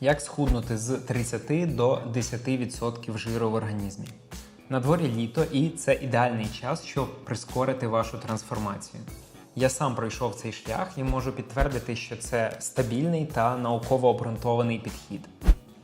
Як схуднути з 30 до 10% жиру в організмі? На дворі літо, і це ідеальний час, щоб прискорити вашу трансформацію. Я сам пройшов цей шлях і можу підтвердити, що це стабільний та науково обґрунтований підхід.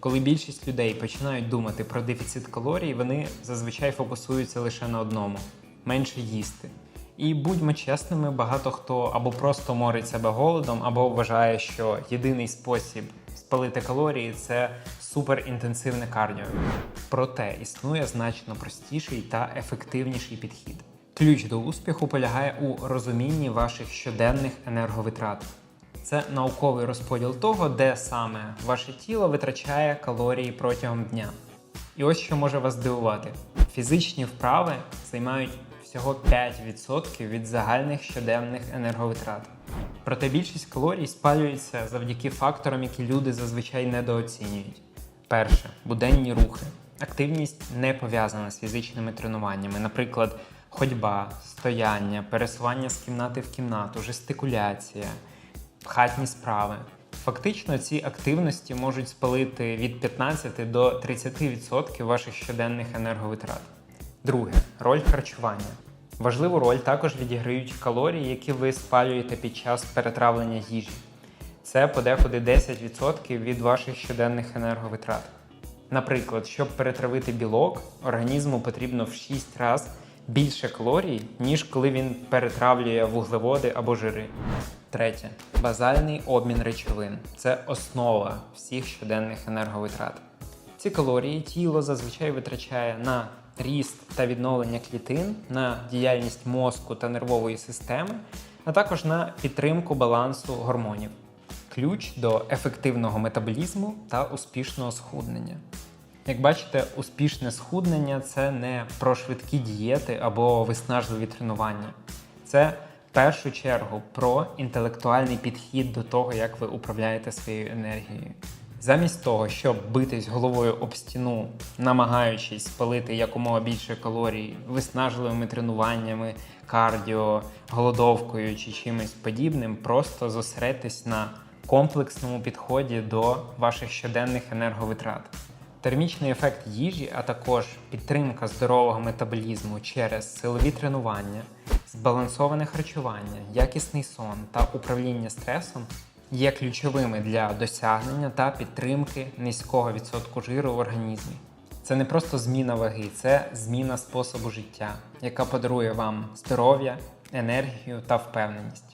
Коли більшість людей починають думати про дефіцит калорій, вони зазвичай фокусуються лише на одному менше їсти. І будьмо чесними, багато хто або просто морить себе голодом, або вважає, що єдиний спосіб спалити калорії це суперінтенсивне кардіо. Проте існує значно простіший та ефективніший підхід. Ключ до успіху полягає у розумінні ваших щоденних енерговитрат. Це науковий розподіл того, де саме ваше тіло витрачає калорії протягом дня. І ось що може вас здивувати: фізичні вправи займають всього 5% від загальних щоденних енерговитрат. Проте більшість калорій спалюється завдяки факторам, які люди зазвичай недооцінюють. Перше буденні рухи. Активність не пов'язана з фізичними тренуваннями, наприклад, ходьба, стояння, пересування з кімнати в кімнату, жестикуляція, хатні справи. Фактично, ці активності можуть спалити від 15 до 30% ваших щоденних енерговитрат. Друге роль харчування. Важливу роль також відіграють калорії, які ви спалюєте під час перетравлення їжі. Це подекуди 10% від ваших щоденних енерговитрат. Наприклад, щоб перетравити білок, організму потрібно в 6 разів більше калорій, ніж коли він перетравлює вуглеводи або жири. Третє базальний обмін речовин це основа всіх щоденних енерговитрат. Ці калорії тіло зазвичай витрачає на ріст та відновлення клітин, на діяльність мозку та нервової системи, а також на підтримку балансу гормонів. Ключ до ефективного метаболізму та успішного схуднення. Як бачите, успішне схуднення це не про швидкі дієти або виснажливі тренування. Це в першу чергу про інтелектуальний підхід до того, як ви управляєте своєю енергією. Замість того, щоб битись головою об стіну, намагаючись спалити якомога більше калорій виснажливими тренуваннями, кардіо, голодовкою чи чимось подібним, просто зосередьтесь на комплексному підході до ваших щоденних енерговитрат. Термічний ефект їжі, а також підтримка здорового метаболізму через силові тренування, збалансоване харчування, якісний сон та управління стресом є ключовими для досягнення та підтримки низького відсотку жиру в організмі. Це не просто зміна ваги, це зміна способу життя, яка подарує вам здоров'я, енергію та впевненість.